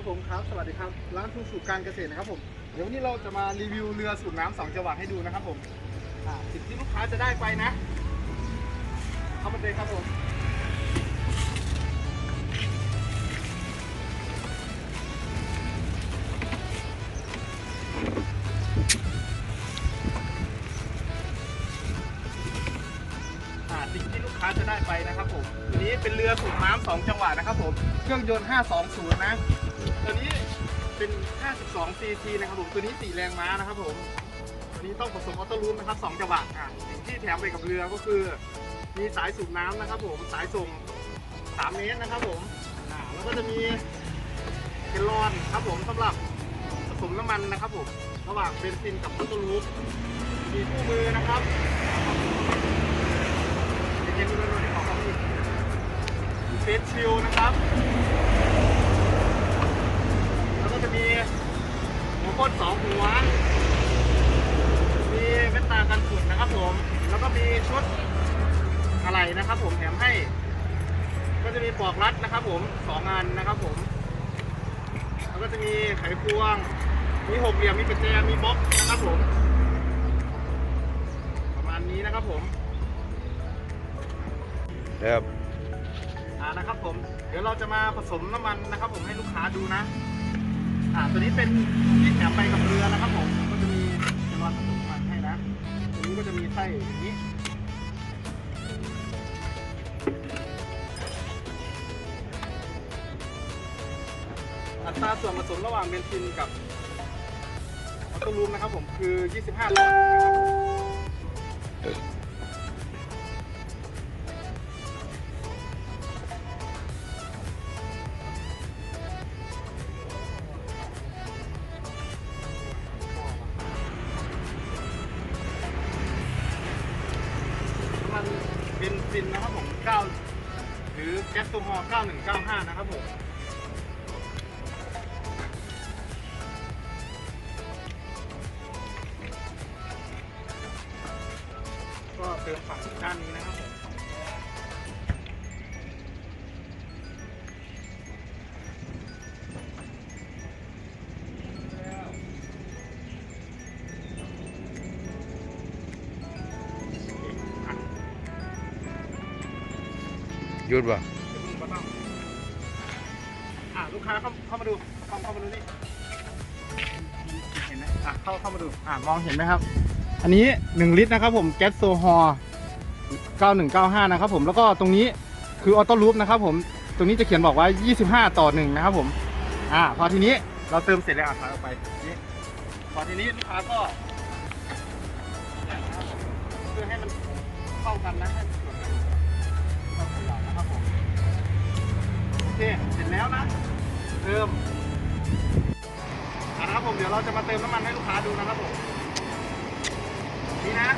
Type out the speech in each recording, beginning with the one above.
ครับผมครับ สวัสดีครับ ร้านทูสูตรการเกษตรนะครับผม เดี๋ยววันนี้เราจะมารีวิวเรือสูบน้ำสองจังหวะให้ดูนะครับผมอ่าสิ่งที่ลูกค้าจะได้ไปนะ เข้ามาเลยครับผม อ่าสิ่งที่ลูกค้าจะได้ไปนะครับผมตัวนี้เป็นเรือสูบน้ำสองจังหวะนะครับผม เครื่องยนต์ 520 นะ ตัวนี้เป็น 52 cc นะครับผม ตัวนี้ 4 แรงม้านะครับผม ตัวนี้ต้องผสมออโต้รูมนะครับ2จังหวะอะสิ่งที่แถมไปกับเรือก็คือ มีสายสูบน้ำนะครับผม สายส่ง 3 เมตรนะครับผมอ่าแล้วก็จะมีเกลลอนครับผมสำหรับผสมน้ำมันนะครับผม ระหว่างเบนซินกับออโต้รูมมีคู่มือนะครับเย็นๆดูดูที่ของเขาอีกเฟสชิลนะครับ หัวก้นสองหัว มีแว่นตากันฝุ่นนะครับผม แล้วก็มีชุดอะไรนะครับผมแถมให้ ก็จะมีปลอกรัดนะครับผมสองอันนะครับผม แล้วก็จะมีไขควง มีหกเหลี่ยม มีกระแจ มีบล็อกนะครับผม ประมาณนี้นะครับผม ครับ อ่านะครับผม เดี๋ยวเราจะมาผสมน้ำมันนะครับผมให้ลูกค้าดูนะ อ่าตัวนี้เป็นที่แถมไปกับเรือนะครับผมก็จะมีจะรอนผสมน้ำมันให้นะตัวนี้ก็จะมีไส้อย่างนี้อัตราส่วนผสมระหว่างเบนซินกับออโต้ลูมนะครับผมคือ 25 ต่อหนึ่งนะครับ รือแก๊สโซฮอล์9195 นะครับผมก็เติมฝั่งด้านนี้นะครับผม หยุดป่ะก็ต้องอะลูกค้าเข้าเข้ามาดูเข้าเข้ามาดูนี่เห็นไหมอะเข้าเข้ามาดูอะมองเห็นไหมครับ อันนี้ 1 ลิตรนะครับผมแก๊สโซฮอล์9195 นะครับผมแล้วก็ตรงนี้คือออโต้ลูปนะครับผมตรงนี้จะเขียนบอกว่า 25 ต่อหนึ่งนะครับผมอ่าพอทีนี้เราเติมเสร็จแล้วอะถอยออกไปนี่พอทีนี้ลูกค้าก็เพื่อให้มันเข้ากันนะ เคเสร็จแล้วนะเติมนะครับผมเดี๋ยวเราจะมาเติมน้ำมันให้ลูกค้าดูนะครับผมนี่นะ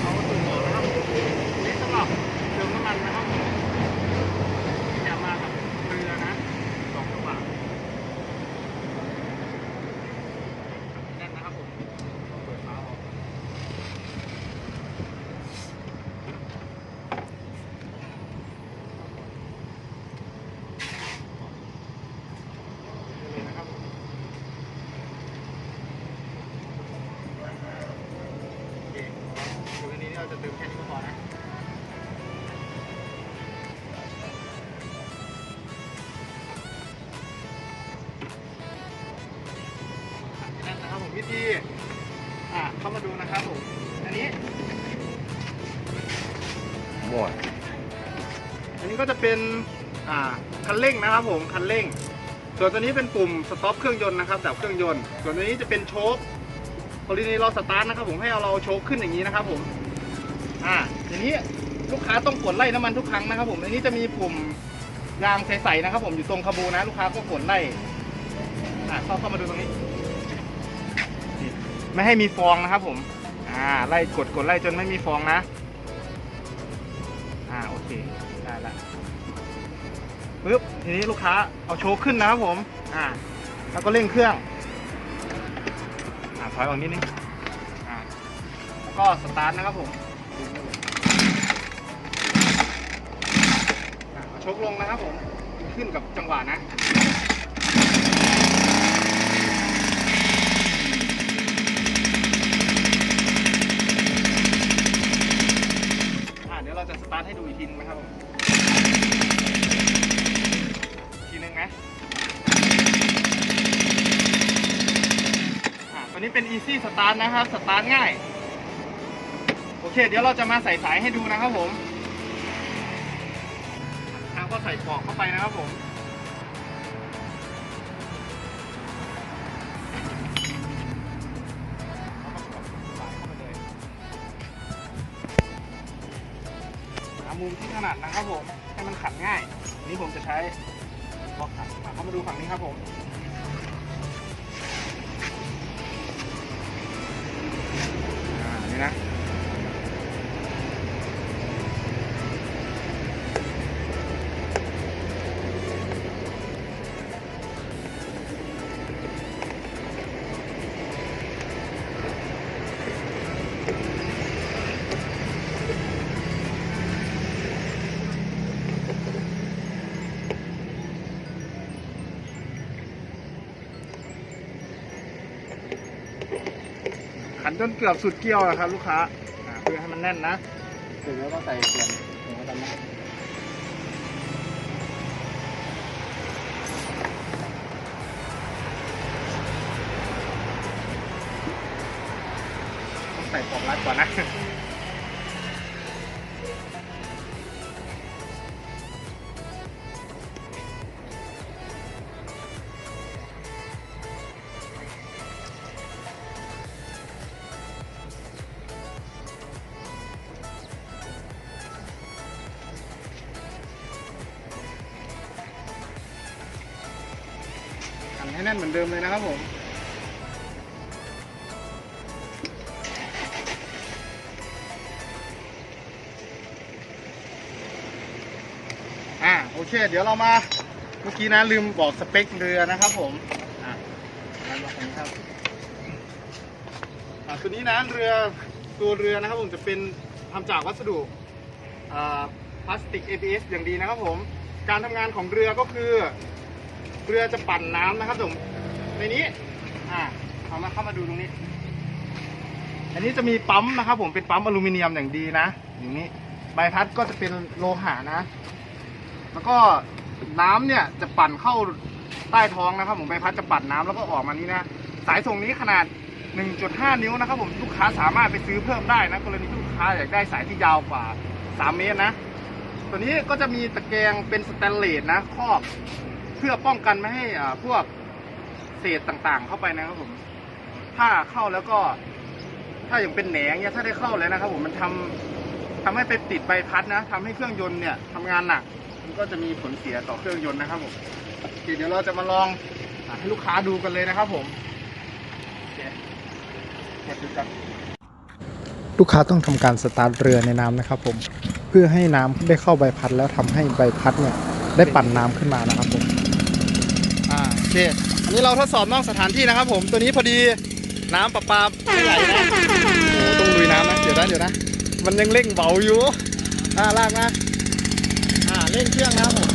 เอาตุ่มออกนะครับนี่สำหรับเติมน้ำมันนะครับผมที่จะมากับเรือนะสองจังหวะแน่นนะครับผมเปิดฝาออกเลยนะครับผม โอเคคืออันนี้ เราจะเติมแค่นี้ก็พอนะนั่นนะครับผมวิธีอะเข้ามาดูนะครับผม อันนี้มั่วอันนี้ก็จะเป็นอ่าคันเร่งนะครับผมคันเร่ง ส่วนตัวนี้เป็นปุ่มสต็อปเครื่องยนต์นะครับแบบเครื่องยนต์ ส่วนตัวนี้จะเป็นโชคพอทีนี้เราสตาร์ทนะครับผมให้เอาเราโชคขึ้นอย่างนี้นะครับผม อ่าอย่างนี้ลูกค้าต้องกดไล่น้ำมันทุกครั้งนะครับ ผมในนี้จะมีปุ่มยางใสๆนะครับ ผมอยู่ตรงคาบูนะ ลูกค้าก็กดไล่อ่าเข้าเข้ามาดูตรงนี้ ไม่ให้มีฟองนะครับ ผม อ่า ไล่กดกดไล่จนไม่มีฟองนะ อ่าโอเคได้ละปึ๊บทีนี้ลูกค้าเอาโชว์ขึ้นนะครับผม อ่า แล้วก็เร่งเครื่อง อ่าถอยออกนิดนึง อ่าแล้วก็สตาร์ทนะครับผม อ่าเอาชกลงนะครับผม ขึ้นกับจังหวะนะ อ่าเดี๋ยวเราจะสตาร์ทให้ดูอีกทีนึงนะครับผมอีกทีนึงนะ อ่าตัวนี้เป็น easy start นะครับ สตาร์ทง่าย เคเดี๋ยวเราจะมาใส่สายให้ดูนะครับผมทางก็ใส่ปลอกเข้าไปนะครับผมหามุมที่ถนัดนะครับผม ให้มันขันง่ายอันนี้ผมจะใช้บล็อกขันอะเข้ามาดูฝั่งนี้ครับผมอ่านี่นะ จนเกือบสุดเกลียวแล้วครับลูกค้าอ่าเพื่อให้มันแน่นนะเสร็จแล้วก็ใส่เปลี่ยนหัวกันะต้อใส่ปอกรัดก่อนนะ ให้แน่นเหมือนเดิมเลยนะครับผมอ่าโอเค เดี๋ยวเรามาเมื่อกี้นะลืมบอกสเปคเรือนะครับผมอ่าบอกนี้ครับอ่าตัวนี้นะเรือตัวเรือนะครับผมจะเป็นทำจากวัสดุอ่าพลาสติก ABS อย่างดีนะครับผม การทำงานของเรือก็คือ เรือจะปั่นน้ำนะครับผมในนี้ อ่าเอามาเข้ามาดูตรงนี้ อันนี้จะมีปั๊มนะครับ ผมเป็นปั๊มอลูมิเนียมอย่างดีนะอย่างนี้ใบพัดก็จะเป็นโลหะนะ แล้วก็น้ำเนี่ยจะปั่นเข้าใต้ท้องนะครับ ผมใบพัดจะปั่นน้ำแล้วก็ออกมานี้นะสายส่งนี้ขนาด 1.5 นิ้วนะครับ ผมลูกค้าสามารถไปซื้อเพิ่มได้นะกรณีลูกค้าอยากได้สายที่ยาวกว่า 3 เมตรนะ ตัวนี้ก็จะมีตะแกรงเป็นสแตนเลสนะครอบ เพื่อป้องกันไม่ให้อ่าพวกเศษต่างๆ เข้าไปนะครับผม ถ้าเข้าแล้วก็ ถ้าอย่างเป็นแหนงเนี่ยถ้าได้เข้าแล้วนะครับ ผมมันทำทำให้ไปติดใบพัดนะทำให้เครื่องยนต์เนี่ยทำงานหนัก มันก็จะมีผลเสียต่อเครื่องยนต์นะครับผมเดี๋ยวเราจะมาลองให้ลูกค้าดูกันเลยนะครับ ผมโอเคกดดูกันลูกค้าต้องทำการสตาร์ทเรือในน้ำนะครับ ผม เพื่อให้น้ำได้เข้าใบพัดแล้วทำให้ใบพัดเนี่ย ได้ปั่นน้ำขึ้นมานะครับ เคอันนี้เราทดสอบนอกสถานที่นะครับ ผมตัวนี้พอดีน้ำประปาไม่ไหลนะโอ้ต้องลุยน้ำนะเดี๋ยวนะเดี๋ยวนะ มันยังเร่งเบาอยู่อ่าลากนะอ่าเร่งเครื่องนะครับผม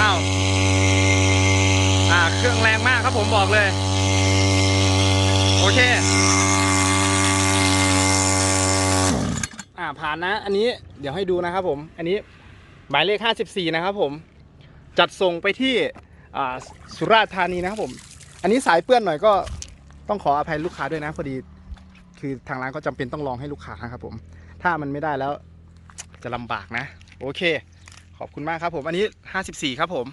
อ้าวอ่าเครื่องแรงมากครับผมบอกเลย โอเคอ่าผ่านนะ อันนี้เดี๋ยวให้ดูนะครับผม อันนี้ หมายเลข 54 นะครับผม จัดส่งไปที่สุราษฎร์ธานีนะครับผม อันนี้สายเปื้อนหน่อยก็ต้องขออภัยลูกค้าด้วยนะพอดี คือทางร้านก็จำเป็นต้องลองให้ลูกค้าครับผม ถ้ามันไม่ได้แล้วจะลำบากนะ โอเค ขอบคุณมากครับผม อันนี้ 54 ครับผม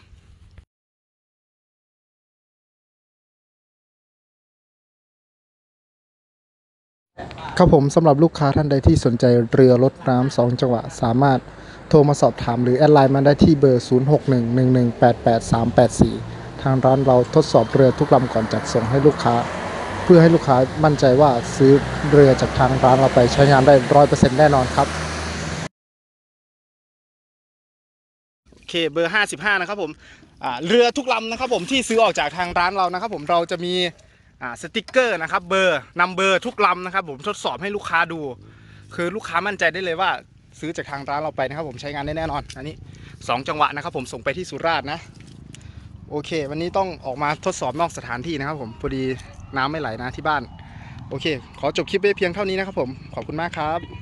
ครับผมสำหรับลูกค้าท่านใดที่สนใจเรือรถน้ำสองจังหวะสามารถ โทรมาสอบถามหรือแอดไลน์มาได้ที่เบอร์ 0611188384 ทางร้านเราทดสอบเรือทุกลำก่อนจัดส่งให้ลูกค้า เพื่อให้ลูกค้ามั่นใจว่าซื้อเรือจากทางร้านเราไปใช้งานได้ร้อยเปอร์เซ็นต์แน่นอนครับ โอเคเบอร์ 55 นะครับผมอ่าเรือทุกลำนะครับผมที่ซื้อออกจากทางร้านเรานะครับผมเราจะมีอ่าสติกเกอร์นะครับเบอร์นำเบอร์ทุกลำนะครับผมทดสอบให้ลูกค้าดู คือลูกค้ามั่นใจได้เลยว่า ซื้อจากทางร้านเราไปนะครับ ผมใช้งานได้แน่นอน อันนี้ 2 จังหวะนะครับ ผมส่งไปที่สุราษฎร์นะโอเค วันนี้ต้องออกมาทดสอบนอกสถานที่นะครับ ผมพอดีน้ำไม่ไหลนะที่บ้าน โอเค ขอจบคลิปไว้เพียงเท่านี้นะครับผมขอบคุณมากครับ